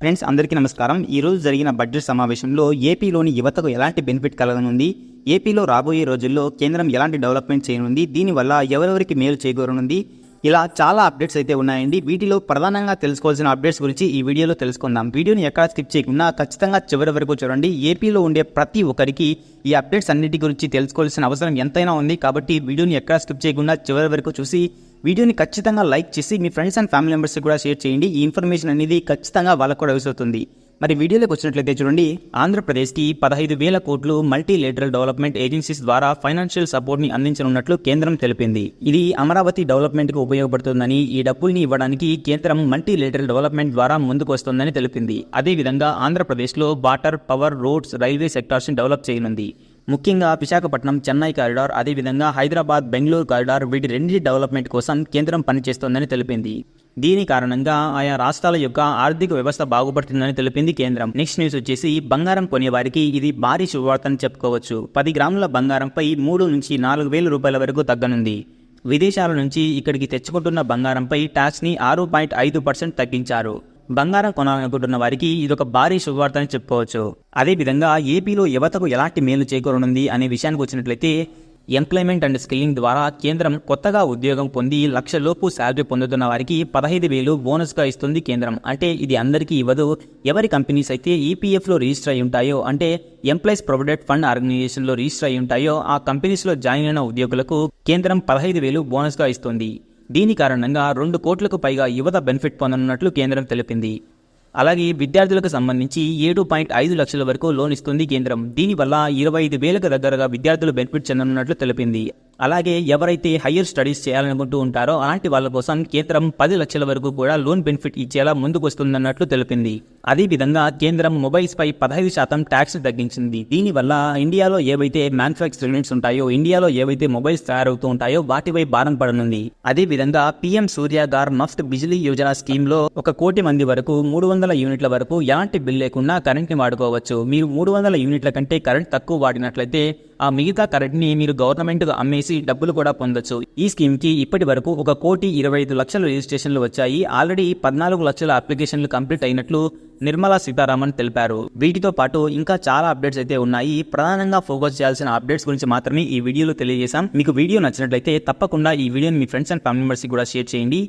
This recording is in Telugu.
ఫ్రెండ్స్ అందరికీ నమస్కారం. ఈ రోజు జరిగిన బడ్జెట్ సమావేశంలో ఏపీలోని యువతకు ఎలాంటి బెనిఫిట్ కలగనుంది? ఏపీలో రాబోయే రోజుల్లో కేంద్రం ఎలాంటి డెవలప్మెంట్ చేయనుంది? దీనివల్ల ఎవరెవరికి మేలు చేకూరనుంది? ఇలా చాలా అప్డేట్స్ అయితే ఉన్నాయండి. వీటిలో ప్రధానంగా తెలుసుకోవాల్సిన అప్డేట్స్ గురించి ఈ వీడియోలో తెలుసుకుందాం. వీడియోని ఎక్కడ స్కిప్ చేయకుండా ఖచ్చితంగా చివరి వరకు చూడండి. ఏపీలో ఉండే ప్రతి ఒక్కరికి ఈ అప్డేట్స్ అన్నిటి గురించి తెలుసుకోవాల్సిన అవసరం ఎంతైనా ఉంది. కాబట్టి వీడియోని ఎక్కడ స్కిప్ చేయకుండా చివరి వరకు చూసి వీడియోని ఖచ్చితంగా లైక్ చేసి మీ ఫ్రెండ్స్ అండ్ ఫ్యామిలీ మెంబర్స్కి కూడా షేర్ చేయండి. ఈ ఇన్ఫర్మేషన్ అనేది ఖచ్చితంగా వాళ్ళకు కూడా యూస్ అవుతుంది. మరి వీడియోలోకి వచ్చినట్లయితే చూడండి ఆంధ్రప్రదేశ్కి పదహైదు వేల కోట్లు మల్టీలేటరల్ డెవలప్మెంట్ ఏజెన్సీస్ ద్వారా ఫైనాన్షియల్ సపోర్ట్ని అందించనున్నట్లు కేంద్రం తెలిపింది. ఇది అమరావతి డెవలప్మెంట్కు ఉపయోగపడుతుందని ఈ డబ్బుల్ని ఇవ్వడానికి కేంద్రం మల్టీలేటరల్ డెవలప్మెంట్ ద్వారా ముందుకు వస్తుందని తెలిపింది. అదేవిధంగా ఆంధ్రప్రదేశ్లో వాటర్ పవర్ రోడ్స్ రైల్వే సెక్టార్స్ని డెవలప్ చేయనుంది. ముఖ్యంగా విశాఖపట్నం చెన్నై కారిడార్ అదేవిధంగా హైదరాబాద్ బెంగళూరు కారిడార్ వీటి రెండింటి డెవలప్మెంట్ కోసం కేంద్రం పనిచేస్తోందని తెలిపింది. దీని కారణంగా ఆయా రాష్ట్రాల యొక్క ఆర్థిక వ్యవస్థ బాగుపడుతుందని తెలిపింది కేంద్రం. నెక్స్ట్ న్యూస్ వచ్చేసి బంగారం కొనే వారికి ఇది భారీ శుభవార్తని చెప్పుకోవచ్చు. పది గ్రాముల బంగారంపై మూడు నుంచి నాలుగు వేల రూపాయల వరకు తగ్గనుంది. విదేశాల నుంచి ఇక్కడికి తెచ్చుకుంటున్న బంగారంపై ట్యాక్స్ని ఆరు పాయింట్ ఐదు పర్సెంట్ తగ్గించారు. బంగారం కొనాలనుకుంటున్న వారికి ఇదొక భారీ శుభవార్త అని చెప్పుకోవచ్చు. అదేవిధంగా ఏపీలో యువతకు ఎలాంటి మేలు చేకూరనుంది అనే విషయానికి వచ్చినట్లయితే ఎంప్లాయ్మెంట్ అండ్ స్కిల్లింగ్ ద్వారా కేంద్రం కొత్తగా ఉద్యోగం పొంది లక్షలోపు శాలరీ పొందుతున్న వారికి పదహైదు వేలు బోనస్గా ఇస్తుంది కేంద్రం. అంటే ఇది అందరికీ ఇవ్వదు. ఎవరి కంపెనీస్ అయితే ఈపీఎఫ్లో రిజిస్టర్ అయి ఉంటాయో అంటే ఎంప్లాయీస్ ప్రొవిడెంట్ ఫండ్ ఆర్గనైజేషన్లో రిజిస్టర్ అయి ఉంటాయో ఆ కంపెనీస్లో జాయిన్ అయిన ఉద్యోగులకు కేంద్రం పదహైదు వేలు బోనస్గా ఇస్తుంది. దీని కారణంగా రెండు కోట్లకు పైగా యువత బెనిఫిట్ పొందనున్నట్లు కేంద్రం తెలిపింది. అలాగే విద్యార్థులకు సంబంధించి ఏడు పాయింట్ ఐదు లక్షల వరకు లోన్ ఇస్తుంది కేంద్రం. దీనివల్ల ఇరవై ఐదు వేలకు దగ్గరగా విద్యార్థులు బెనిఫిట్ చెందనున్నట్లు తెలిపింది. అలాగే ఎవరైతే హయ్యర్ స్టడీస్ చేయాలనుకుంటూ ఉంటారో అలాంటి వాళ్ళ కోసం కేంద్రం పది లక్షల వరకు కూడా లోన్ బెనిఫిట్ ఇచ్చేలా ముందుకు వస్తుందన్నట్లు తెలిపింది అదేవిధంగా కేంద్రం మొబైల్స్ పై పదహైదు శాతం ట్యాక్స్ తగ్గించింది. దీనివల్ల ఇండియాలో ఏవైతే మ్యానుఫ్యాక్చర్ యూనిట్స్ ఉంటాయో ఇండియాలో ఏవైతే మొబైల్స్ తయారవుతూ ఉంటాయో వాటిపై భారం పడనుంది. అదేవిధంగా పీఎం సూర్యాగార్ మఫ్ట్ బిజిలీ యోజన స్కీమ్లో ఒక కోటి మంది వరకు మూడు వందల యూనిట్ల వరకు ఎలాంటి బిల్ లేకుండా కరెంట్ని వాడుకోవచ్చు. మీరు మూడు వందల యూనిట్ల కంటే కరెంట్ తక్కువ వాడినట్లయితే ఆ మిగతా కరెంట్ని మీరు గవర్నమెంట్కు అమ్మేసి డబ్బులు కూడా పొందొచ్చు. ఈ స్కీమ్కి ఇప్పటి వరకు ఒక కోటి ఇరవై ఐదు లక్షల రిజిస్ట్రేషన్లు వచ్చాయి. ఆల్రెడీ పద్నాలుగు లక్షల అప్లికేషన్లు కంప్లీట్ అయినట్లు నిర్మలా సీతారామన్ తెలిపారు. వీటితో పాటు ఇంకా చాలా అప్డేట్స్ అయితే ఉన్నాయి. ప్రధానంగా ఫోకస్ చేయాల్సిన అప్డేట్స్ గురించి మాత్రమే ఈ వీడియోలో తెలియజేశాం. మీకు వీడియో నచ్చినట్లయితే తప్పకుండా ఈ వీడియోని మీ ఫ్రెండ్స్ అండ్ ఫ్యామిలీ మెంబర్స్కి కూడా షేర్ చేయండి.